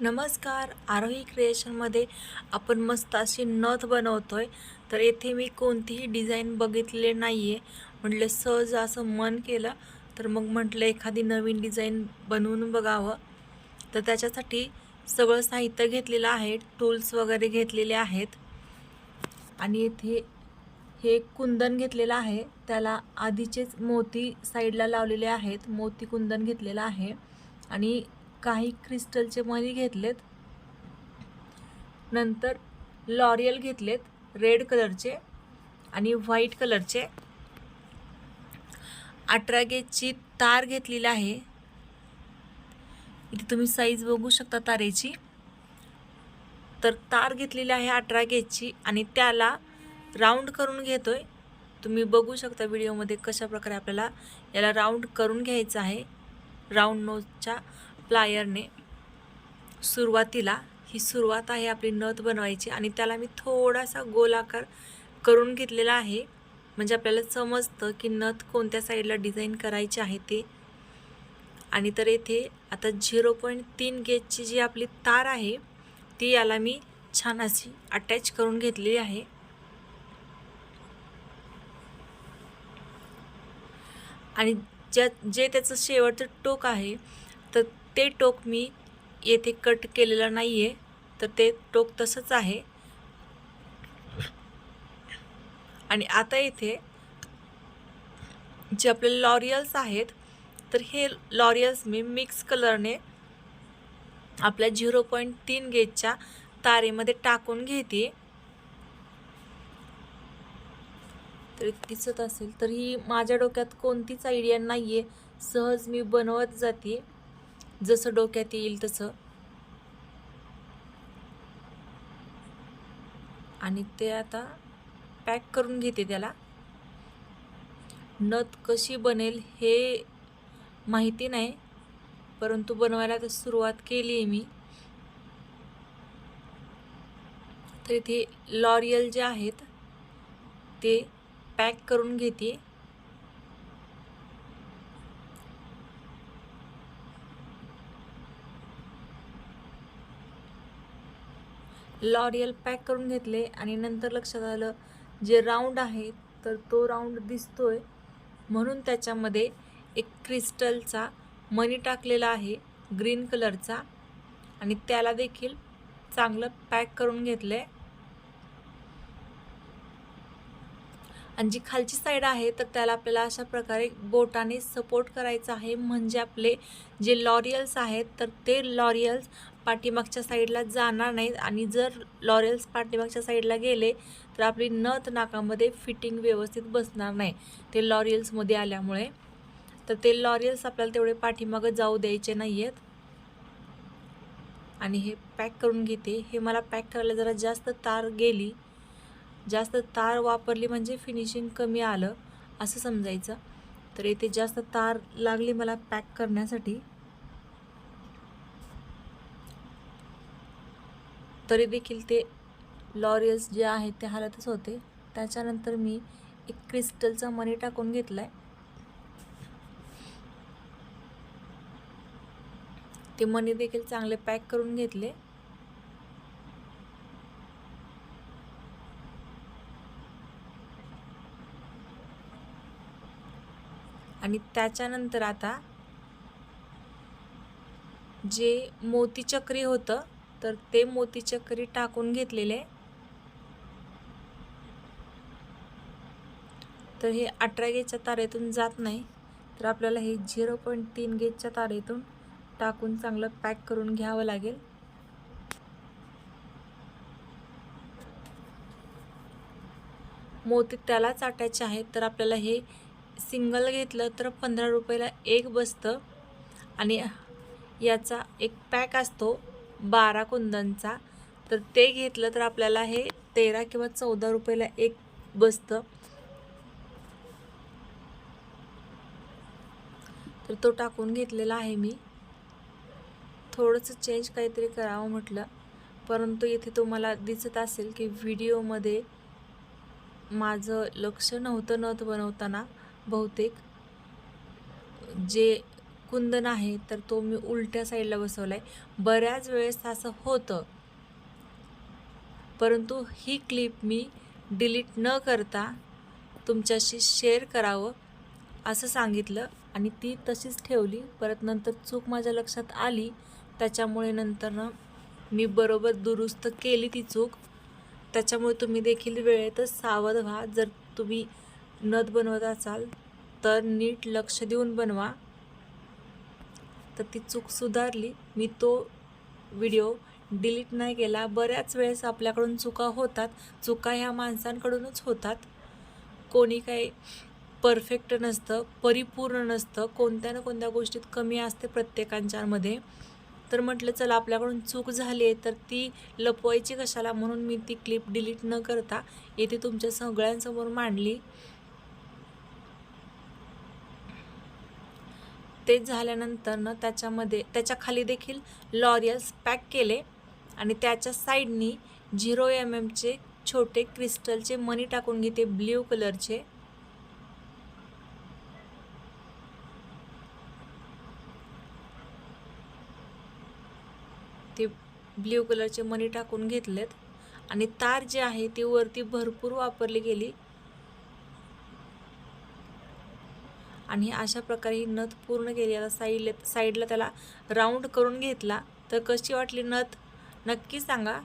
नमस्कार आरोही क्रिएशनमध्ये आपण मस्त अशी नथ बनवतोय. तर येथे मी कोणतीही डिझाईन बघितले नाही आहे म्हटलं सहज असं मन केलं तर मग म्हटलं एखादी नवीन डिझाईन बनवून बघावं. तर त्याच्यासाठी सगळं साहित्य घेतलेलं आहे टूल्स वगैरे घेतलेले आहेत. आणि येथे हे कुंदन घेतलेलं आहे. त्याला आधीचेच मोती साईडला लावलेले आहेत. मोती कुंदन घेतलेलं आहे. आणि काही क्रिस्टलचे मणी घेतलेत. नंतर लॉरियल घेतलेत रेड कलरचे आणि व्हाईट कलरचे. अठरा गेजची तार घेतलेली आहे. इथे तुम्ही साईज बघू शकता तारेची. तर तार घेतलेली आहे अठरा गेजची आणि त्याला राऊंड करून घेतोय. तुम्ही बघू शकता व्हिडिओमध्ये कशा प्रकारे आपल्याला याला राऊंड करून घ्यायचं आहे. राऊंड नोजच्या प्लायरने सुरुवातीला ही सुरुवात आहे आपली नथ बनवायची आणि त्याला मी थोडासा गोलाकार करून घेतलेला आहे. म्हणजे आपल्याला समजतं की नथ कोणत्या साईडला डिझाईन करायची आहे ते. आणि तर येथे आता झिरो पॉईंट तीन गेजची जी आपली तार आहे ती याला मी छान अशी अटॅच करून घेतलेली आहे. आणि ज्या जे त्याचं शेवटचं टोक आहे तर ते टोक मी येथे कट केलेलं नाही आहे तर ते टोक तसंच आहे. आणि आता इथे जे आपले लॉरियल्स आहेत तर हे लॉरियल्स मी मिक्स कलरने आपल्या झिरो पॉईंट तीन गेजच्या तारेमध्ये टाकून घेते. तर दिसत असेल तर ही माझ्या डोक्यात कोणतीच आयडिया नाही आहे सहज मी बनवत जाते. जसं डोक्यात येईल तसं. आणि ते आता पॅक करून घेते त्याला. नथ कशी बनेल हे माहिती नाही परंतु बनवायला तर सुरुवात केली आहे मी. तर इथे लॉरियल जे आहेत ते पॅक करून घेते. लॉरियल पॅक करून घेतले आणि नंतर लक्षात आलं जे राऊंड आहे तर तो राऊंड दिसतोय. म्हणून त्याच्यामध्ये एक क्रिस्टलचा मनी टाकलेला आहे ग्रीन कलरचा आणि त्याला देखील चांगलं पॅक करून घेतलं आहे आणि जी खालची साईड आहे तर त्याला आपल्याला अशा प्रकारे बोटाने सपोर्ट करायचा आहे. म्हणजे आपले जे लॉरियल्स आहेत तर ते लॉरियल्स पाठीमागच्या साईडला जाणार नाहीत. आणि जर लॉरियल्स पाठीमागच्या साईडला गेले तर आपली नथ नाकामध्ये फिटिंग व्यवस्थित बसणार नाही. ते लॉरियल्समध्ये आल्यामुळे. तर ते लॉरियल्स आपल्याला तेवढे पाठीमागं जाऊ द्यायचे नाही आहेत आणि हे पॅक करून घेते. हे मला पॅक करायला जरा जास्त तार गेली. जास्त तार वापरली म्हणजे फिनिशिंग कमी आलं असं समजायचं. तर येथे जास्त तार लागली मला पॅक करण्यासाठी. तरी देखील ते लॉरियल्स जे आहेत ते हालतच होते. त्याच्यानंतर मी एक क्रिस्टलचा मनी टाकून घेतला आहे ते मणी देखील चांगले पॅक करून घेतले. आणि त्याच्यानंतर आता जे मोतीचक्री होतं तर ते मोतीचक्री टाकून घेतलेले. तर हे अठरा गेजच्या तारेतून जात नाही तर आपल्याला हे झिरो पॉईंट तीन गेजच्या तारेतून टाकून चांगलं पॅक करून घ्यावं लागेल. मोती त्यालाच आटायचे आहेत तर आपल्याला हे सिंगल घेतलं तर पंधरा रुपयाला एक बसतं. आणि याचा एक पॅक असतो बारा कुंदनचा. तर ते घेतलं तर आपल्याला हे तेरा किंवा चौदा रुपयाला एक बसतं. तर तो टाकून घेतलेला आहे मी. थोडंसं चेंज काहीतरी करावं म्हटलं. परंतु इथे तुम्हाला दिसत असेल की व्हिडिओमध्ये माझं लक्ष नव्हतं नथ बनवताना. बहुतेक. जे कुंदन आहे तर तो मी उलट्या साईडला बसवला आहे बऱ्याच वेळेस असं होतं. परंतु ही क्लिप मी डिलीट न करता तुमच्याशी शेअर करावं असं सांगितलं आणि ती तशीच ठेवली. परत नंतर चूक माझ्या लक्षात आली. त्याच्यामुळे नंतरनं मी बरोबर दुरुस्त केली ती चूक. त्याच्यामुळे तुम्ही देखील वेळेतच सावध व्हा. जर तुम्ही नथ बनवत असाल तर नीट लक्ष देऊन बनवा. तर ती चूक सुधारली. मी तो व्हिडिओ डिलीट नाही केला. बऱ्याच वेळेस आपल्याकडून चुका होतात. चुका ह्या माणसांकडूनच होतात. कोणी काही परफेक्ट नसतं परिपूर्ण नसतं कोणत्या ना कोणत्या गोष्टीत कमी असते प्रत्येकांच्यामध्ये. तर म्हटलं चला आपल्याकडून चूक झाली आहे तर ती लपवायची कशाला? म्हणून मी ती क्लिप डिलीट न करता येथे तुमच्या सगळ्यांसमोर मांडली. ते झाल्यानंतर ना त्याच्यामध्ये त्याच्याखाली देखील लॉरियल्स पॅक केले आणि त्याच्या साईडनी झिरो एम एमचे छोटे क्रिस्टलचे मनी टाकून घेते ब्ल्यू कलरचे ते ब्ल्यू कलरचे मनी टाकून घेतलेत. आणि तार जी आहे ती वरती भरपूर वापरली गेली. आणि अशा प्रकारे ही नथ पूर्ण केली आता साईडला साईडला त्याला राऊंड करून घेतला. तर कशी वाटली नथ? नक्की सांगा.